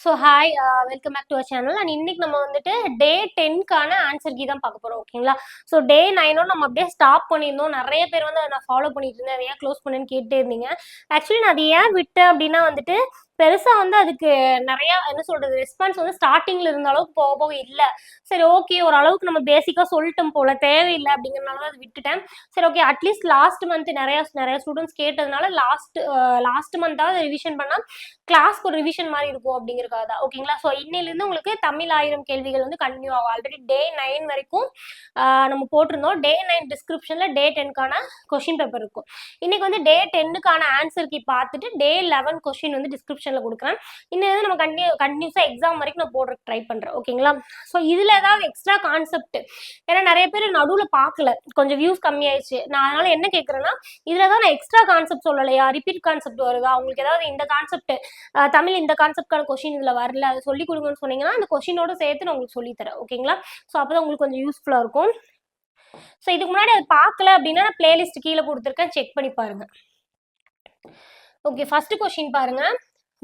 So hi welcome back to our channel and இன்னைக்கு நம்ம வந்துட்டு டே டென்க்கான ஆன்சர் கீ தான் பார்க்க போகிறோம் ஓகேங்களா ஸோ டே நைனும் நம்ம அப்படியே ஸ்டாப் பண்ணியிருந்தோம். நிறைய பேர் வந்து அதை நான் ஃபாலோ பண்ணிட்டு இருந்தேன். அதை ஏன் க்ளோஸ் பண்ணேன்னு கேட்டே இருந்தீங்க. ஆக்சுவலி நான் அதை ஏன் விட்டேன் அப்படின்னா வந்துட்டு பெருசாக வந்து அதுக்கு நிறையா என்ன சொல்கிறது ரெஸ்பான்ஸ் வந்து ஸ்டார்டிங்கில் இருந்த அளவுக்கு போக போக இல்லை. சரி ஓகே ஒரு அளவுக்கு நம்ம பேசிக்காக சொல்லிட்டோம் போல தேவையில்லை அப்படிங்கிறனால அது அதை விட்டுட்டேன். சரி ஓகே அட்லீஸ்ட் லாஸ்ட் மந்த் நிறைய நிறைய ஸ்டூடெண்ட்ஸ் கேட்டதுனால லாஸ்ட் லாஸ்ட் மந்த்தாவது ரிவிஷன் பண்ணால் கிளாஸ்க்கு ஒரு ரிவிஷன் மாதிரி இருக்கும் அப்படிங்கிறக்காக தான். ஓகேங்களா ஸோ இன்னிலிருந்து உங்களுக்கு தமிழ் ஆயிரம் கேள்விகள் வந்து கண்டினியூ ஆகும். ஆல்ரெடி டே நைன் வரைக்கும் நம்ம போட்டிருந்தோம். டே நைன் டிஸ்கிரிப்ஷனில் டே டென்க்கான கொஷின் பேப்பர் இருக்கும். இன்னைக்கு வந்து டே டென்னுக்கான ஆன்சர் கீ பார்த்துட்டு டே லெவன் கொஷின் வந்து டிஸ்கிரிப்ஷனில் கொடுக்குறேன். இன்னும் நம்ம கண்டினியூ கண்டினியூஸாக எக்ஸாம் வரைக்கும் நான் போடுறதுக்கு ட்ரை பண்ணுறேன் ஓகேங்களா ஸோ இதில் ஏதாவது எக்ஸ்ட்ரா கான்செப்ட் ஏன்னா நிறைய பேர் நடுவில் பார்க்கல. கொஞ்சம் வியூஸ் கம்மியாயிடுச்சு. நான் அதனால் என்ன கேட்குறேன்னா இதில் தான் நான் எக்ஸ்ட்ரா கான்செப்ட் சொல்லலையா? ரிப்பீட் கான்செப்ட் வருதா? உங்களுக்கு ஏதாவது இந்த கான்செப்ட் தமிழ் இந்த கான்செப்டான கொஷின் இதில் வரல. அதை சொல்லி கொடுங்கன்னு சொன்னீங்கன்னா அந்த கொஷினோட சேர்த்து நான் உங்களுக்கு சொல்லித்தரேன் ஓகேங்களா ஸோ அப்போ தான் உங்களுக்கு கொஞ்சம் யூஸ்ஃபுல்லாக இருக்கும். ஸோ இதுக்கு முன்னாடி அது பார்க்கல அப்படின்னா நான் பிளேலிஸ்ட் கீழே கொடுத்துருக்கேன். செக் பண்ணி பாருங்க. ஓகே ஃபர்ஸ்ட் கொஷின் பாருங்க.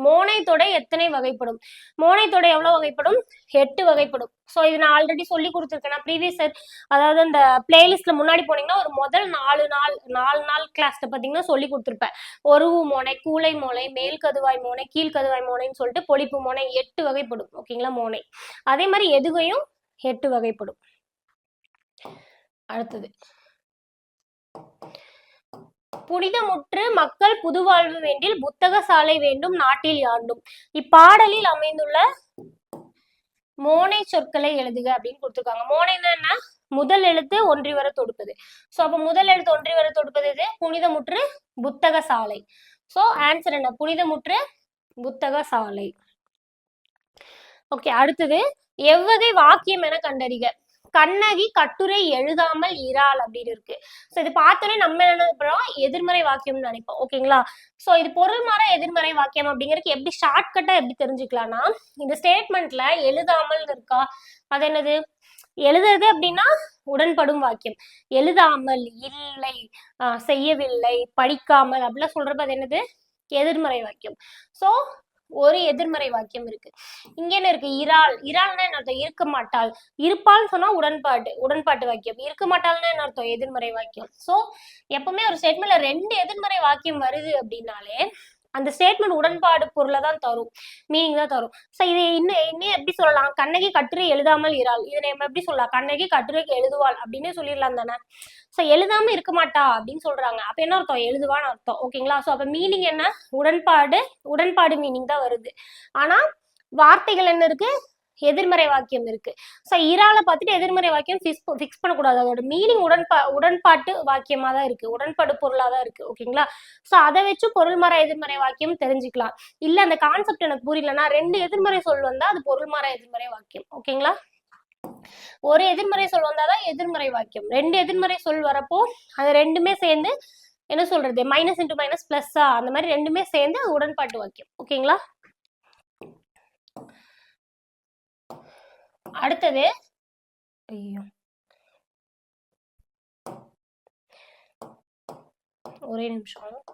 மோனை தொடை எத்தனை வகைப்படும்? மோனை தொடை எவ்வளவு வகைப்படும்? எட்டு வகைப்படும். ஸோ இது நான் ஆல்ரெடி சொல்லி கொடுத்துருக்கேன். நான் ப்ரீவியஸ் அதாவது அந்த பிளேலிஸ்ட்ல முன்னாடி போனீங்கன்னா ஒரு முதல் நாலு நாள் நாலு நாள் கிளாஸ்ல பார்த்தீங்கன்னா சொல்லி கொடுத்துருப்பேன். ஒருவு மோனை கூளை மோனை மேல் கதுவாய் மோனை கீழ் கதுவாய் மோனைன்னு சொல்லிட்டு பொழிப்பு மோனை எட்டு வகைப்படும். ஓகேங்களா மோனை? அதே மாதிரி எதுகையும் எட்டு வகைப்படும். அடுத்தது. புனிதமுற்று மக்கள் புதுவாழ்வு வேண்டில் புத்தக சாலை வேண்டும் நாட்டில் யாண்டும். இப்பாடலில் அமைந்துள்ள மோனை சொற்களை எழுதுக அப்படின்னு கொடுத்துருக்காங்க. மோனைன்னா என்ன முதல் எழுத்து ஒன்றி வர தொடுப்பது. ஸோ அப்போ முதல் எழுத்து ஒன்றி வர தொடுப்பது இது புனிதமுற்று புத்தக சாலை ஸோ ஆன்சர் என்ன? புனிதமுற்று புத்தக சாலை ஓகே அடுத்தது எவ்வகை வாக்கியம் என கண்டறிக. கண்ணகி கட்டுரை எழுதாமல் இராள் அப்படின்னு இருக்கு. ஸோ இது பார்த்தோன்னே நம்ம என்ன நினைப்போம் எதிர்மறை வாக்கியம்னு நினைப்போம். ஓகேங்களா ஸோ இது பொருள் மாற எதிர்மறை வாக்கியம் அப்படிங்கிறதுக்கு எப்படி ஷார்ட்கட்டா எப்படி தெரிஞ்சுக்கலாம்னா இந்த ஸ்டேட்மெண்ட்ல எழுதாமல் இருக்கா? அது என்னது? எழுதுறது அப்படின்னா உடன்படும் வாக்கியம். எழுதாமல் இல்லை ஆஹ் செய்யவில்லை படிக்காமல் அப்படிலாம் சொல்றப்ப அது என்னது? எதிர்மறை வாக்கியம். ஸோ ஒரு எதிர்மறை வாக்கியம் இருக்கு. இங்க என்ன இருக்கு? இறால். இறால்னா என்ன அர்த்தம்? இருக்க மாட்டாள். இருப்பாள்னு சொன்னா உடன்பாட்டு உடன்பாட்டு வாக்கியம். இருக்க மாட்டாள்னா என்ன அர்த்தம்? எதிர்மறை வாக்கியம். சோ எப்பவுமே ஒரு ஸ்டேட்மெண்ட்ல ரெண்டு எதிர்மறை வாக்கியம் வருது அப்படின்னாலே அந்த ஸ்டேட்மெண்ட் உடன்பாடு பொருளை தான் தரும். மீனிங் தான் தரும். ஸோ இது இன்னும் இன்னும் எப்படி சொல்லலாம்? கண்ணகி கட்டுரை எழுதாமல் இறாள். இதை நம்ம எப்படி சொல்லலாம்? கண்ணகி கட்டுரைக்கு எழுதுவாள் அப்படின்னு சொல்லிடலாம் தானே? ஸோ எழுதாமல் இருக்க மாட்டா அப்படின்னு சொல்றாங்க. அப்போ என்ன அர்த்தம்? எழுதுவான்னு அர்த்தம். ஓகேங்களா ஸோ அப்போ மீனிங் என்ன? உடன்பாடு உடன்பாடு மீனிங் தான் வருது. ஆனால் வார்த்தைகள் என்ன இருக்கு? எதிர்மறை வாக்கியம் இருக்கு. ஸோ இறால பார்த்துட்டு எதிர்மறை வாக்கியம் ஃபிக்ஸ் ஃபிக்ஸ் பண்ணக்கூடாது. அதோட மீனிங் உடன்பா உடன்பாட்டு வாக்கியமாக தான் இருக்கு. உடன்பாடு பொருளாக தான் இருக்கு. ஓகேங்களா ஸோ அதை வச்சு பொருள்மறை எதிர்மறை வாக்கியம் தெரிஞ்சுக்கலாம். இல்லை அந்த கான்செப்ட் எனக்கு புரியலன்னா ரெண்டு எதிர்மறை சொல் வந்தா அது பொருள்மறை எதிர்மறை வாக்கியம். ஓகேங்களா ஒரு எதிர்மறை சொல் வந்தாதான் எதிர்மறை வாக்கியம். ரெண்டு எதிர்மறை சொல் வரப்போ அது ரெண்டுமே சேர்ந்து என்ன சொல்றது? மைனஸ் இன்டூ மைனஸ் பிளஸ்ஸா அந்த மாதிரி ரெண்டுமே சேர்ந்து அது உடன்பாட்டு வாக்கியம். ஓகேங்களா அடுத்தது? ஐயோ. ஒரே நிமிஷம்.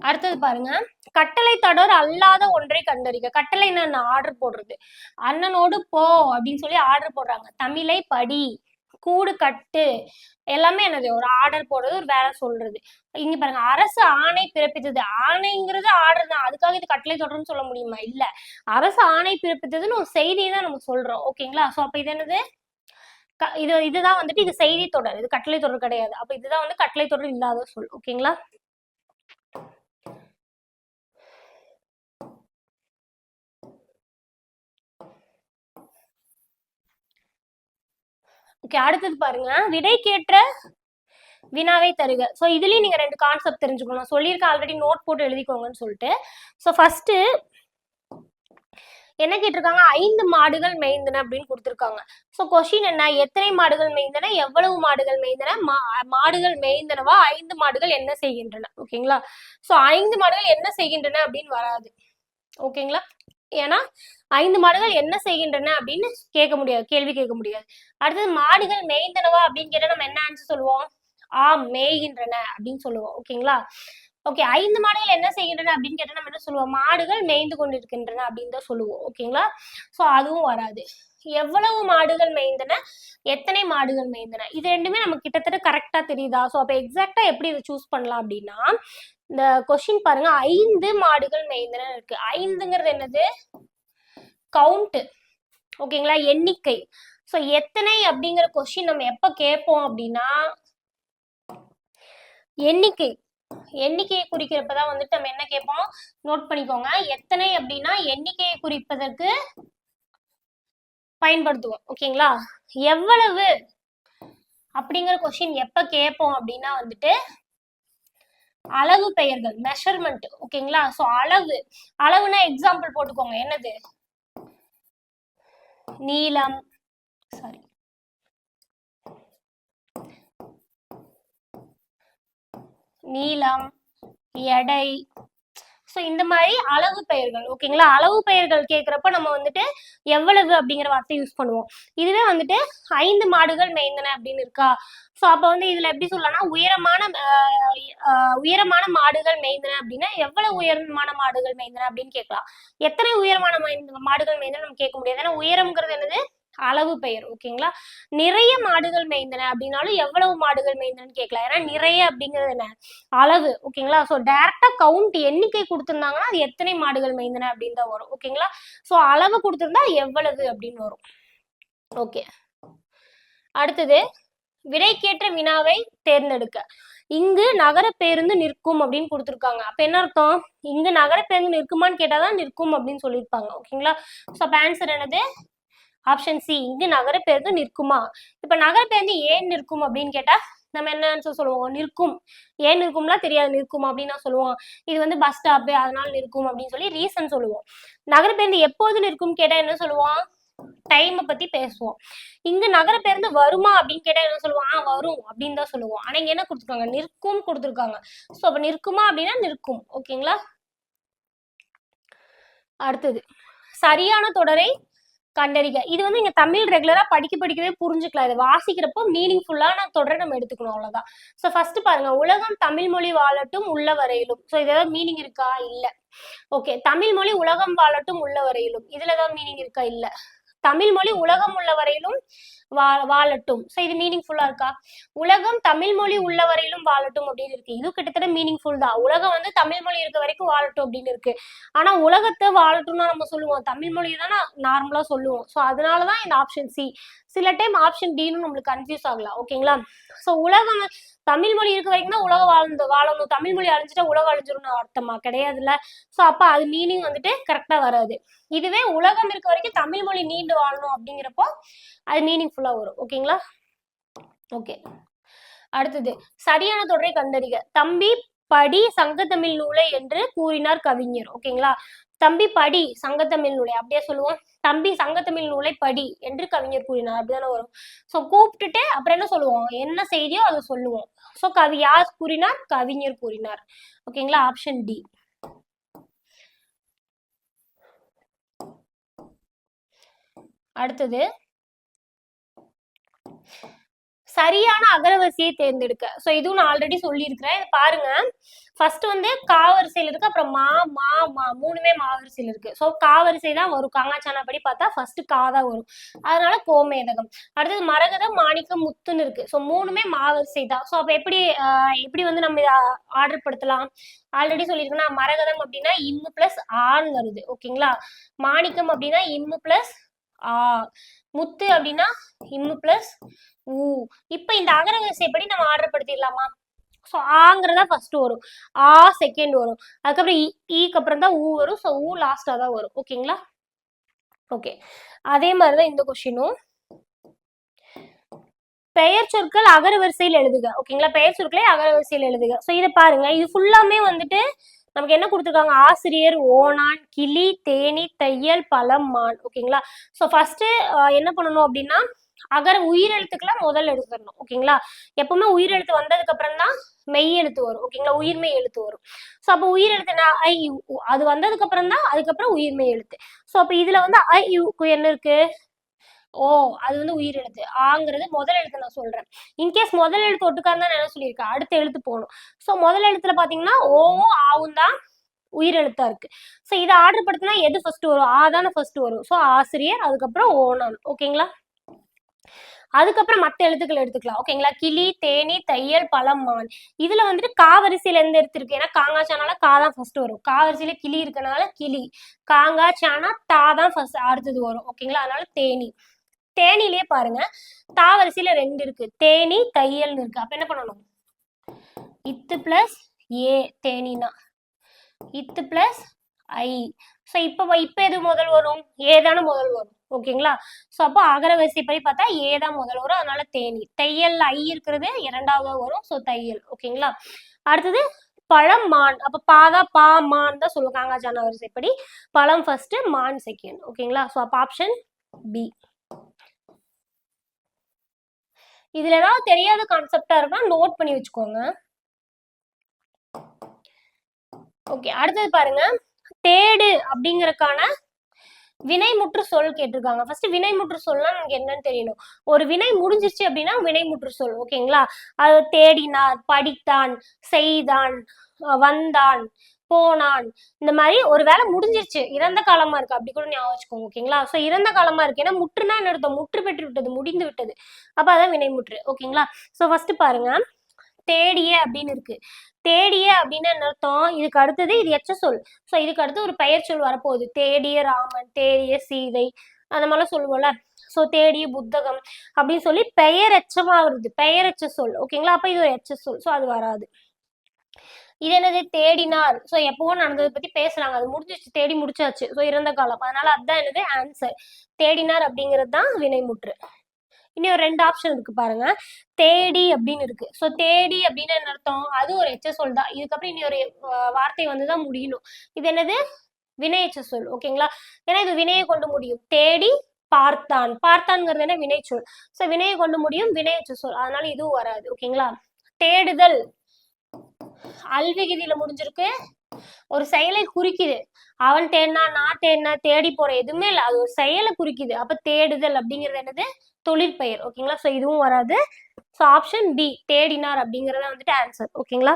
அடுத்தது பாருங்க. கட்டளை தொடர் அல்லாத ஒன்றை கண்டறிக. கட்டளை என்ன ஆர்டர் போடுறது. அண்ணனோடு போ அப்படின்னு சொல்லி ஆர்டர் போடுறாங்க. தமிழை படி. கூடு கட்டு எல்லாமே என்னது ஒரு ஆர்டர் போடுறது ஒரு வேலை சொல்றது. இங்க பாருங்க அரசு ஆணை பிறப்பித்தது. ஆணைங்கிறது ஆர்டர் தான். அதுக்காக இது கட்டளை தொடர்னு சொல்ல முடியுமா? இல்ல. அரசு ஆணை பிறப்பித்ததுன்னு ஒரு செய்தியை தான் நம்ம சொல்றோம். ஓகேங்களா? சோ அப்ப இது என்னது? க- இது இதுதான் வந்துட்டு இது செய்தி தொடர். இது கட்டளை தொடர் கிடையாது. அப்ப இதுதான் வந்து கட்டளை தொடர் இல்லாத சொல். ஓகேங்களா? ஓகே அடுத்தது பாருங்க. விடைக்கேற்ற வினாவை தருக. ஸோ இதுலயும் நீங்க ரெண்டு கான்செப்ட் தெரிஞ்சுக்கணும். சொல்லியிருக்க சொல்லியிருக்கேன் ஆல்ரெடி நோட் போட்டு எழுதிக்கோங்கன்னு சொல்லிட்டு. ஸோ ஃபர்ஸ்ட் என்ன கேட்டிருக்காங்க? ஐந்து மாடுகள் மேய்ந்தன அப்படின்னு கொடுத்துருக்காங்க. ஸோ கொஷின் என்ன? எத்தனை மாடுகள் மேய்ந்தன? எவ்வளவு மாடுகள் மேய்ந்தன? மா மாடுகள் மேய்ந்தனவா? ஐந்து மாடுகள் என்ன செய்கின்றன? ஓகேங்களா ஸோ ஐந்து மாடுகள் என்ன செய்கின்றன அப்படின்னு வராது. ஓகேங்களா ஏன்னா ஐந்து மாடுகள் என்ன செய்கின்றன அப்படின்னு கேட்க முடியாது கேள்வி கேட்க முடியாது. அடுத்தது மாடுகள் மேய்ந்தனவா அப்படின்னு கேட்டா நம்ம என்ன ஆன்சர் சொல்லுவோம்? ஆம் மேய்கின்றன அப்படின்னு சொல்லுவோம் ஓகேங்களா ஓகே ஐந்து மாடுகள் என்ன செய்கின்றன அப்படின்னு கேட்டா நம்ம என்ன சொல்லுவோம்? மாடுகள் மேய்ந்து கொண்டிருக்கின்றன அப்படின்னு தான் சொல்லுவோம் ஓகேங்களா ஸோ அதுவும் வராது. எவ்வளவு மாடுகள் மேய்ந்தன? எத்தனை மாடுகள் மேய்ந்தன? இது ரெண்டுமே நமக்கு கிட்டத்தட்ட கரெக்டா தெரியுதா? ஸோ அப்போ எக்ஸாக்டா எப்படி இதை சூஸ் பண்ணலாம் அப்படின்னா இந்த கொஸ்டின் பாருங்க. ஐந்து மாடுகள் மேய்ந்தன இருக்கு. ஐந்துங்கிறது என்னது? கவுண்ட் ஓகேங்களா எண்ணிக்கை. ஸோ எத்தனை அப்படிங்கிற கொஸ்டின் நம்ம எப்ப கேட்போம் அப்படின்னா எண்ணிக்கை. எண்ணிக்கையை குறிக்கிறப்பதான் வந்துட்டு நம்ம என்ன கேட்போம்? நோட் பண்ணிக்கோங்க. எத்தனை அப்படின்னா எண்ணிக்கையை குறிப்பதற்கு பயன்படுத்துவோம் ஓகேங்களா? எவ்வளவு அப்படிங்கிற கொஸ்டின் எப்ப கேட்போம் அப்படின்னா வந்துட்டு அளவு பெயர்கள் மெஷர்மெண்ட் ஓகேங்களா? சோ அளவு அளவுனா எக்ஸாம்பிள் போட்டுக்கோங்க என்னது? நீளம் சாரி நீளம் எடை ஸோ இந்த மாதிரி அளவு பெயர்கள் ஓகேங்களா அளவு பெயர்கள் கேட்குறப்ப நம்ம வந்துட்டு எவ்வளவு அப்படிங்கிற வார்த்தை யூஸ் பண்ணுவோம். இதுவே வந்துட்டு ஐந்து மாடுகள் மேய்ந்தன அப்படின்னு இருக்கா? ஸோ அப்போ வந்து இதுல எப்படி சொல்லலாம்னா உயரமான உயரமான மாடுகள் மேய்ந்தன அப்படின்னா எவ்வளவு உயரமான மாடுகள் மேய்ந்தன அப்படின்னு கேட்கலாம். எத்தனை உயரமான மாடுகள் மேய்ந்தன நம்ம கேட்க முடியாது. ஏன்னா உயரம்ங்கிறது என்னது? அளவு பெயர் ஓகேங்களா? நிறைய மாடுகள் மேய்ந்தன. அப்படின்னாலும் எவ்வளவு மாடுகள் மேய்ந்தனன்னு கேட்கலாம் ஏன்னா நிறைய அப்படிங்கிறது என்ன? அளவு ஓகேங்களா? ஸோ டைரக்டா கவுண்ட் எண்ணிக்கை கொடுத்துருந்தாங்கன்னா அது எத்தனை மாடுகள் மேய்ந்தன அப்படின்னு தான் வரும் ஓகேங்களா? ஸோ அளவு கொடுத்துருந்தா எவ்வளவு அப்படின்னு வரும். ஓகே. அடுத்தது விடைக்கேற்ற வினாவை தேர்ந்தெடுக்க. இங்கு நகர பேருந்து நிற்கும் அப்படின்னு கொடுத்துருக்காங்க. அப்ப என்ன அர்த்தம்? இங்கு நகர பேருந்து நிற்குமான்னு கேட்டாதான் நிற்கும் அப்படின்னு சொல்லியிருப்பாங்க ஓகேங்களா? ஸோ அப்ப ஆன்சர் என்னது? ஆப்ஷன் சி இங்கு நகர பேருந்து நிற்குமா? இப்ப நகர பேருந்து ஏன் நிற்கும் அப்படின்னு கேட்டா நம்ம என்ன சொல்லுவோம். நிற்கும். ஏன் நிற்கும்லாம் தெரியாது நிற்கும் அப்படின்னு சொல்லுவோம். இது வந்து பஸ் ஸ்டாப் அதனால நிற்கும் அப்படின்னு சொல்லி ரீசன் சொல்லுவோம். நகர பேருந்து எப்போது நிற்கும் கேட்டா என்ன சொல்லுவோம்? டைமை பத்தி பேசுவோம். இங்க நகர பேருந்து வருமா அப்படின்னு கேட்டா என்ன சொல்லுவோம்? ஆ வரும் அப்படின்னு தான் சொல்லுவோம். ஆனா இங்க என்ன கொடுத்துருக்காங்க? நிற்கும் கொடுத்துருக்காங்க. ஸோ அப்ப நிற்குமா அப்படின்னா நிற்கும். ஓகேங்களா அடுத்தது. சரியான தொடரை கண்டறிக. இது வந்து இங்க தமிழ் ரெகுலரா படிக்க படிக்கவே புரிஞ்சுக்கலாம். இதை வாசிக்கிறப்போ மீனிங்ஃபுல்லான தொடரை நம்ம எடுத்துக்கணும் அவ்வளவுதான். ஸோ ஃபர்ஸ்ட் பாருங்க. உலகம் தமிழ் மொழி வாழட்டும் உள்ள வரையிலும். ஸோ இது ஏதாவது மீனிங் இருக்கா? இல்ல. ஓகே தமிழ் மொழி உலகம் வாழட்டும் உள்ள வரையிலும். இதுல ஏதாவது மீனிங் இருக்கா? இல்ல. தமிழ் மொழி உலகம் உள்ள வரையிலும் வா வாழட்டும். ஸோ இது மீனிங்ஃபுல்லா இருக்கா? உலகம் தமிழ் மொழி உள்ள வரையிலும் வாழட்டும் அப்படின்னு இருக்கு. இது கிட்டத்தட்ட மீனிங்ஃபுல் தான். உலகம் வந்து தமிழ் மொழி இருக்க வரைக்கும் வாழட்டும் அப்படின்னு இருக்கு. ஆனா உலகத்தை வாழட்டும்னா நம்ம சொல்லுவோம். தமிழ் மொழியை தானே நார்மலா சொல்லுவோம். ஸோ அதனாலதான் இந்த ஆப்ஷன் சி சில டைம் ஆப்ஷன் டின்னு நம்மளுக்கு கன்ஃபியூஸ் ஆகலாம். ஓகேங்களா ஸோ உலகம் தமிழ் மொழி இருக்க வரைக்கும் தான் உலகம் வாழ்ந்து வாழணும். தமிழ் மொழி அழிஞ்சிட்டா உலகம் அழிஞ்சிரும்னு அர்த்தமா? கிடையாதுல்ல. ஸோ அப்போ அது மீனிங் வந்துட்டு கரெக்டாக வராது. இதுவே உலகம் இருக்க வரைக்கும் தமிழ் மொழி நீண்டு வாழணும் அப்படிங்கிறப்போ அது மீனிங் மீனிங்ஃபுல்லா வரும். ஓகேங்களா ஓகே அடுத்தது சரியான தொடரை கண்டறிக. தம்பி படி சங்கத்தமிழ் நூலை என்று கூறினார் கவிஞர். ஓகேங்களா தம்பி படி சங்கத்தமிழ் நூலை அப்படியே சொல்லுவோம். தம்பி சங்கத்தமிழ் நூலை படி என்று கவிஞர் கூறினார். அப்படிதானே வரும். ஸோ கூப்பிட்டுட்டு அப்புறம் என்ன சொல்லுவோம்? என்ன செய்தியோ அதை சொல்லுவோம். ஸோ கவி யார் கூறினார்? கவிஞர் கூறினார். ஓகேங்களா ஆப்ஷன் டி அடுத்தது சரியான அகரவரிசையை தேர்ந்தெடுக்க. ஸோ இதுவும் நான் ஆல்ரெடி சொல்லியிருக்கிறேன். பாருங்க. ஃபர்ஸ்ட் வந்து காவரிசையில் இருக்கு அப்புறம் மா மா மா மூணுமே மாவரிசையில் இருக்கு. ஸோ காவரிசை தான் வரும். காங்காச்சானா படி பார்த்தா ஃபர்ஸ்ட் கா தான் வரும். அதனால கோமேதகம். அடுத்தது மரகதம் மாணிக்கம் முத்துன்னு இருக்கு. ஸோ மூணுமே மாவரிசை தான். ஸோ அப்போ எப்படி எப்படி வந்து நம்ம இதை ஆர்டர் படுத்தலாம்? ஆல்ரெடி சொல்லியிருக்கேன்னா மரகதம் அப்படின்னா இம்மு பிளஸ் ஆன்னு வருது. ஓகேங்களா மாணிக்கம் அப்படின்னா இம்மு பிளஸ் ஆ. முத்து அப்படின்னா இம்மு பிளஸ் ஊ இப்போ இந்த அகரவரிசைப்படி நம்ம ஆர்டர் படுத்திடலாமா? ஸோ ஆங்கிறதா ஃபர்ஸ்ட் வரும். ஆ செகண்ட் வரும். அதுக்கப்புறம் ஈக்கு அப்புறம் தான் ஊ வரும். ஸோ ஊ லாஸ்டாக தான் வரும். ஓகேங்களா ஓகே அதே மாதிரி தான் இந்த கொஷினும் பெயர் சொற்கள் அகரவரிசையில் எழுதுக. ஓகேங்களா பெயர் சொற்களை அகரவரிசையில் எழுதுக. ஸோ இதை பாருங்க. இது ஃபுல்லாமே வந்துட்டு நமக்கு என்ன கொடுத்துருக்காங்க? ஆசிரியர் ஓணான் கிளி தேனி தையல் பழம் மான் ஓகேங்களா ஸோ ஃபர்ஸ்ட் என்ன பண்ணணும் அப்படின்னா அகர உயிரெழுத்துக்களை முதல்ல எடுத்துடணும். ஓகேங்களா? எப்பவுமே உயிரெழுத்து வந்ததுக்கு அப்புறம் தான் மெய் எழுத்து வரும். ஓகேங்களா? உயிர்மெய் எழுத்து வரும். ஸோ அப்போ உயிரெழுத்து ஐ அது வந்ததுக்கு அப்புறம் தான் அதுக்கப்புறம் உயிர்மெய் எழுத்து. ஸோ அப்போ இதுல வந்து ஐ யூக்கு என்ன இருக்கு? ஓ அது வந்து உயிர் எழுத்து ஆங்கிறது முதல் எழுத்து நான் சொல்றேன். இன்கேஸ் முதல் எழுத்து ஒட்டுக்காருந்தான் தான் நான் என்ன சொல்லியிருக்கேன்? அடுத்த எழுத்து போகணும். ஸோ முதல் எழுத்துல பாத்தீங்கன்னா ஓவும் ஆவும் தான் உயிர் எழுத்தா இருக்கு. ஸோ இதை ஆர்டர் படுத்தினா எது ஃபர்ஸ்ட் வரும்? ஆ தானே ஃபர்ஸ்ட் வரும். ஸோ ஆசிரியர் அதுக்கப்புறம் ஓனான் ஓகேங்களா? அதுக்கப்புறம் மற்ற எழுத்துக்கள் எடுத்துக்கலாம். ஓகேங்களா? கிளி தேனி தையல் பழம் மான் இதுல வந்துட்டு காவரிசையில எந்த எழுத்து இருக்கு? ஏன்னா காங்காச்சானால கா தான் ஃபர்ஸ்ட் வரும். காவரிசையில கிளி இருக்கனால கிளி. காங்காச்சானா தா தான் ஃபர்ஸ்ட் அடுத்தது வரும். ஓகேங்களா? அதனால தேனி. தேனிலேயே பாருங்க. தாவரிசையில ரெண்டு இருக்கு. தேனி தையல்னு இருக்கு. அப்ப என்ன பண்ணணும்? இத்து பிளஸ் ஏ தேனினா. இத்து பிளஸ் ஐ. ஸோ இப்போ இப்போ எது முதல் வரும்? ஏதான முதல் வரும். ஓகேங்களா? ஸோ அப்போ அகர வரிசைப்படி பார்த்தா ஏ தான் முதல் வரும். அதனால தேனி. தையல் ஐ இருக்கிறது இரண்டாவதாக வரும். ஸோ தையல். ஓகேங்களா? அடுத்தது பழம் மான். அப்போ பாதா பா மான் தான் சொல்லுவாங்க. ஜான வரிசைப்படி பழம் ஃபர்ஸ்ட் மான் செகண்ட் ஓகேங்களா? ஸோ அப்போ ஆப்ஷன் பி இதுல ஏதாவது தெரியாத கான்செப்டா இருக்கா நோட் பண்ணி வச்சுக்கோங்க. ஓகே அடுத்தது பாருங்க. தேடு அப்படிங்கறக்கான வினைமுற்று சொல் கேட்டிருக்காங்க. ஃபர்ஸ்ட் வினைமுற்று சொல்னா நமக்கு என்னன்னு தெரியணும். ஒரு வினை முடிஞ்சிருச்சு அப்படின்னா வினைமுற்று சொல் ஓகேங்களா அது தேடினார் படித்தான் செய்தான் வந்தான் போனான் இந்த மாதிரி ஒரு வேலை முடிஞ்சிருச்சு. இறந்த காலமா இருக்கு. அப்படி கூட ஞாபகம் வச்சுக்கோங்க ஓகேங்களா? சோ இறந்த காலமா இருக்கு. ஏன்னா முற்றுனா என்ன அர்த்தம்? முற்று பெற்று விட்டது முடிந்து விட்டது. அப்ப அதான் வினைமுற்று ஓகேங்களா? சோ ஃபர்ஸ்ட் பாருங்க. தேடிய அப்படின்னு இருக்கு. தேடிய அப்படின்னு என்ன அர்த்தம்? இதுக்கு அடுத்தது இது எச்ச சொல். ஸோ இதுக்கு அடுத்து ஒரு பெயர் சொல் வரப்போகுது. தேடிய ராமன் தேடிய சீதை அந்த மாதிரிலாம் சொல்லுவோம்ல. ஸோ தேடிய புத்தகம் அப்படின்னு சொல்லி பெயர் எச்சமா வருது பெயர் எச்ச சொல் ஓகேங்களா? அப்ப இது ஒரு எச்ச சொல். ஸோ அது வராது. இது என்னது தேடினார். ஸோ எப்பவும் நடந்ததை பத்தி பேசுறாங்க. அது முடிஞ்சிச்சு தேடி முடிச்சாச்சு. ஸோ இறந்த காலம். அதனால அதுதான் என்னது ஆன்சர் தேடினார் அப்படிங்கிறது தான் வினைமுற்று. இனி ஒரு ரெண்டு ஆப்ஷன் இருக்கு பாருங்க. தேடி அப்படின்னு இருக்கு. ஸோ தேடி அப்படின்னு என்ன அர்த்தம்? அது ஒரு எச்ச சொல் தான். இதுக்கப்புறம் இனி ஒரு வார்த்தை வந்து தான் முடியணும். இது என்னது? வினை எச்ச சொல் ஓகேங்களா ஏன்னா இது வினையை கொண்டு முடியும். தேடி பார்த்தான். பார்த்தான்ங்கிறது என்ன? வினைச்சொல் ஸோ வினையை கொண்டு முடியும் வினையச்ச சொல் அதனால இதுவும் வராது. ஓகேங்களா தேடுதல். அல்விகிதியில முடிஞ்சிருக்கு. ஒரு செயலை குறிக்குது. அவன் தேடினா நான் தேடினா தேடி போற எதுவுமே இல்லை. அது ஒரு செயலை குறிக்குது. அப்ப தேடுதல் அப்படிங்கிறது என்னது? தொழிற்பெயர். ஓகேங்களா? ஸோ இதுவும் வராது. ஸோ ஆப்ஷன் பி தேடினார் அப்படிங்கறத வந்துட்டு ஆன்சர் ஓகேங்களா?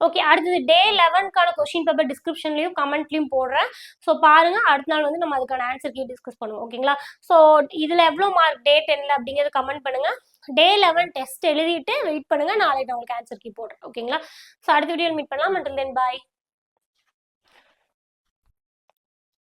ஓகே அடுத்தது டே லெவன்க்கான கொஸ்டின் பேப்பர் டிஸ்கிரிப்ஷன்லையும் கமெண்ட்லையும் போடுறேன். ஸோ பாருங்க. அடுத்த நாள் வந்து நம்ம அதுக்கான ஆன்சர் கீ டிஸ்கஸ் பண்ணுவோம். ஓகேங்களா? ஸோ இதுல எவ்வளோ மார்க் டே டென்ல அப்படிங்கறத கமெண்ட் பண்ணுங்க. டே லெவன் டெஸ்ட் எழுதிட்டு வெயிட் பண்ணுங்க. நாளைக்கு நான் உங்களுக்கு ஆன்சர் கீ போடுறேன். ஓகேங்களா ஸோ அடுத்த வீடியோ மீட் பண்ணலாம். Until then bye